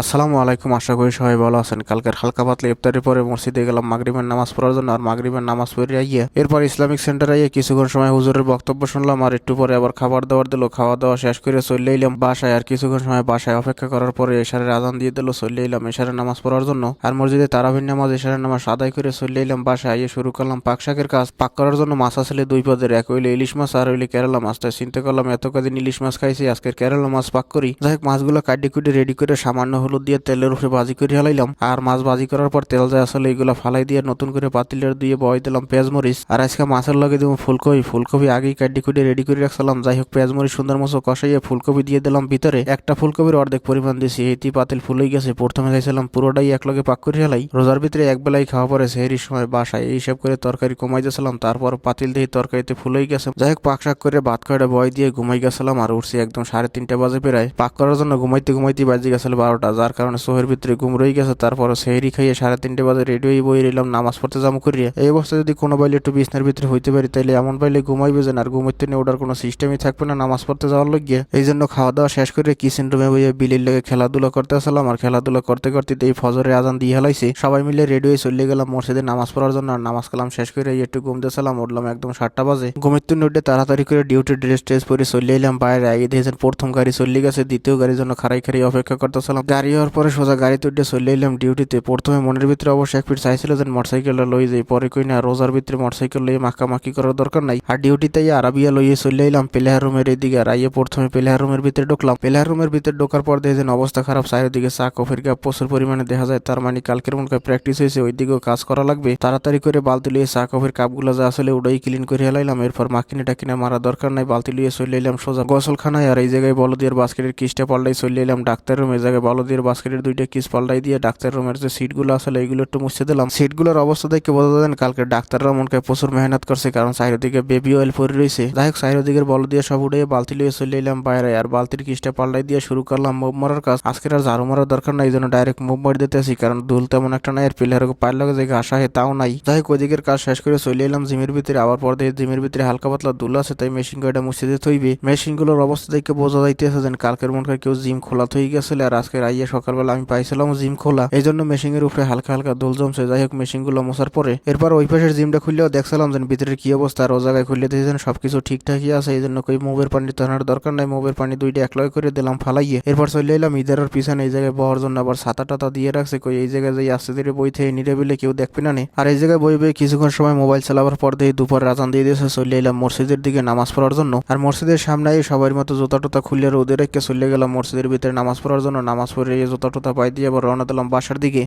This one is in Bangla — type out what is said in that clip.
আসসালামু আলাইকুম, আশা করি সবাই ভালো আছেন। কালকের হালকা পাতলা ইফতারের পরে মসজিদে গেলাম মাগরিবের নামাজ পড়ার জন্য আর মাগরিবের নামাজ পড়ে আইয়ে এরপর ইসলামিক সেন্টারে আইয়ে কিছুক্ষণ সময় হুজুরের বক্তব্য শুনলাম আর একটু পরে আবার খাবার দাবার দিল, খাওয়া দাওয়া শেষ করে চলে এলাম বাসায় আর কিছুক্ষণ সময় বাসায় অপেক্ষা করার পরে এশারের আজান দিয়ে দিল, চলে এলাম এশারের নামাজ পড়ার জন্য আর মসজিদে তারাবির নামাজ এশারের নামাজ আদায় করে চলে এলাম বাসায় আইয়ে শুরু করলাম পাক শাকের কাজ। পাক করার জন্য মাছ আসলে দুই পদের এক হইলে ইলিশ মাছ আর হইলে কেরালা মাছ। তাই চিন্তা করলাম, এত কদিন ইলিশ মাছ খাইছি, আজকের কেরালা মাছ পাক করি। যাই হোক, মাছগুলো কাটি কুটি রেডি করে সামান্য হলুদ দিয়ে তেলের উপরে ভাজি করে হালাইলাম আর মাছ ভাজি করার পর তেল যায় আসলে এইগুলো ফালাই দিয়ে নতুন করে পাতিলের দিয়ে বয় দিলাম পেঁয়াজ মরিচ। আর আজকে মাছের লগে দিব ফুলকপি। ফুলকপি আগেই কাটি কুটি রেডি করে রাখছিলাম। যাই হোক পেঁয়াজ মরিচ সুন্দর মতো কষাইয়ে ফুলকপি দিয়ে দিলাম ভিতরে। একটা ফুলকপির অর্ধেক পরিমাণ দিয়েছি এইটি পাতিল ফুলেই গেছে। প্রথমে চাইছিলাম পুরোটাই এক লগে পাক করে হালাই রোজার ভিতরে এক বেলায় খাওয়া পরে সেহরির সময় বাসায় হিসাব করে তরকারি কমাই দিয়েছিলাম। তারপর পাতিল দিয়ে তরকারিতে ফুলেই গেছে। যাই হোক পাক শাক করে ভাত খাওয়া বয় দিয়ে ঘুমাই গেছিলাম। আর উঠছি একদম সাড়ে তিনটা বাজে প্রায়। পাক করার জন্য ঘুমাইতে ঘুমাইতে বাজে গেছিল বারোটা। যার কারণে সোহের ভিতরে ঘুম রয়ে গেছে তারপর সেহরি খাইয়ে সাড়ে তিনটে বাজে রেডি হয়ে বই রইলাম, নামাজ পড়তে যাব করিয়ে। এই অবস্থায় যদি কোনো বাইলে একটু বিছনার ভিতরে হইতে পারি, তাইলে এমন বাইলে ঘুমাইবে যে আর ঘুমাইতে নিয়ে ওটার কোনো সিস্টেমই থাকবে না নামাজ পড়তে যাওয়ার লাগিয়ে এই জন্য খাওয়া দাওয়া শেষ করে কিচেন রুমে বইয়ে বিলির লেগে খেলাধুলা করতে আসলাম, আর খেলাধুলা করতে করতে এই ফজরে আজান দিয়ে হেলাইছে। সবাই মিলে রেডি হয়ে চলে গেলাম মসজিদে নামাজ পড়ার জন্য, আর নামাজ কালাম শেষ করে একটু ঘুমতে সালাম উঠলাম একদম সাতটা বাজে। ঘুমের তুন উঠে তাড়াতাড়ি করে ডিউটি ড্রেস ট্রেস পরে চলে এলাম, বাইরে আগে দিয়েছেন প্রথম গাড়ি চলে গেছে, দ্বিতীয় গাড়ির জন্য খারাই খারাই অপেক্ষা করতেছিলাম গাড়ি হওয়ার পরে সোজা গাড়িতে উঠে চলে এলাম ডিউটিতে। প্রথমে মনের ভিতরে অবশ্যই এক ফিট চাইছিল যে মোটরসাইকেলটা লই যাই, পরে কই না, রোজার ভিতরে মোটরসাইকেল লইয়ে মাখামাখি করার দরকার নাই। আর ডিউটিতে আরাবিয়া লইয়ে চলে এলাম প্লেয়ার রুমের এদিকে, আর আইয়ে প্রথমে প্লেয়ার রুমের ভিতরে ঢুকলাম। প্লেয়ার রুমের ভিতরে ঢোকার পর দেখেছেন অবস্থা খারাপ, চারিদিকে চা, কফির কাপ প্রচুর পরিমাণে দেখা যায়। তার মানে কালকের মনে প্র্যাকটিস হয়েছে ওই দিকেও কাজ করা লাগবে। তাড়াতাড়ি করে বালতি লিয়ে চা, কফির কাপগুলো যা আসলে ওটাই ক্লিন করে হেলাইলাম। এরপর মাখিনে টাকিনে মারা দরকার নাই, বালতি লিয়ে চলে এলাম সোজা গোসলখানায়। আর এই জায়গায় বলদিয়ার বাস্কেটের কিসটা পাল্টাই চলে এলাম ডাক্তার রুমে। জায়গায় বলদিয়ার বাস্কেটের দুইটা কিস পাল্টাই দিয়ে ডাক্তার রুমের যে সিটগুলো আসলে এইগুলো একটু মুছে দিলাম। সিটগুলোর অবস্থা দেখে বোঝা যায় কালকে ডাক্তাররা মনকে প্রচুর মেহনত করছে, কারণ চারিদিকে বেবি অয়েল পরে রয়েছে। যাই হোক, চারিদিকের বল দিয়ে সব উঠে বালতি লিয়ে চলে এলাম বাইরে, আর বালতির কিসটা পাল্টাই দিয়ে শুরু করলাম মুভ মারার কাজ। আজকের আর ঝাড়ু মারার দরকার নাই, এই জন্য ডাইরেক্ট মুভ মারি দিতেছি, কারণ দুল তেমন একটা নাই, আর পিলার পায়ের লগে যে ঘাসা হয় তাও নাই। যাই হোক, ওইদিকের কাজ শেষ করে চলে এলাম জিমের ভিতরে, আবার পর দিয়ে জিমের ভিতরে হালকা পাতলা দুল আছে, তাই মেশিন গাড়িটা মুছে দিতে হইবে। মেশিনগুলোর অবস্থা দেখে বোঝা যাইতেছে যে কালকের মন করে কেউ জিম খোলা হয়ে গেছিল, আর আজকের আইয়া সকালবেলা আমি পাইছিলাম জিম খোলা। এই জন্য মেশিন এর উপরে হালকা হালকা দোল জমছে। যাই হোক মেশিনগুলো মোছার পরে এরপর ওই পাশের জিমটা খুললেও দেখছিলাম যে ভিতরে কি অবস্থা। আর ও জায়গায় খুললে দেখেছেন সবকিছু ঠিকঠাকই আছে। এই জন্য কই মুভের পানি টানার দরকার নাই। মুভের পানি দুইটা একলয় করে দিলাম, ফালাইয়ে। এরপর চলে এলাম ইদারের পিছনে এই জায়গায় বহার জন্য। আবার ছাতা টাতা দিয়ে রাখছে। কই এই জায়গায় যাই আস্তে ধীরে বই থেকে নিরেবিলে কেউ দেখবে না। আর এই জায়গায় বই বই কিছুক্ষণ সময় মোবাইল চালাবার পর দিয়ে দুপুর রাজান দিয়ে দিয়েছে। চলে এলাম মসজিদের দিকে নামাজ পড়ার জন্য। আর মসজিদের সামনে সবার মতো জোতা টুতা খুলে রোদে রেখে চলে গেলাম মসজিদের ভিতরে নামাজ পড়ার জন্য। নামাজ পড়ে এই জুতা টুতা পাই দিয়ে আবার রওনা দিলাম বাসার দিকে।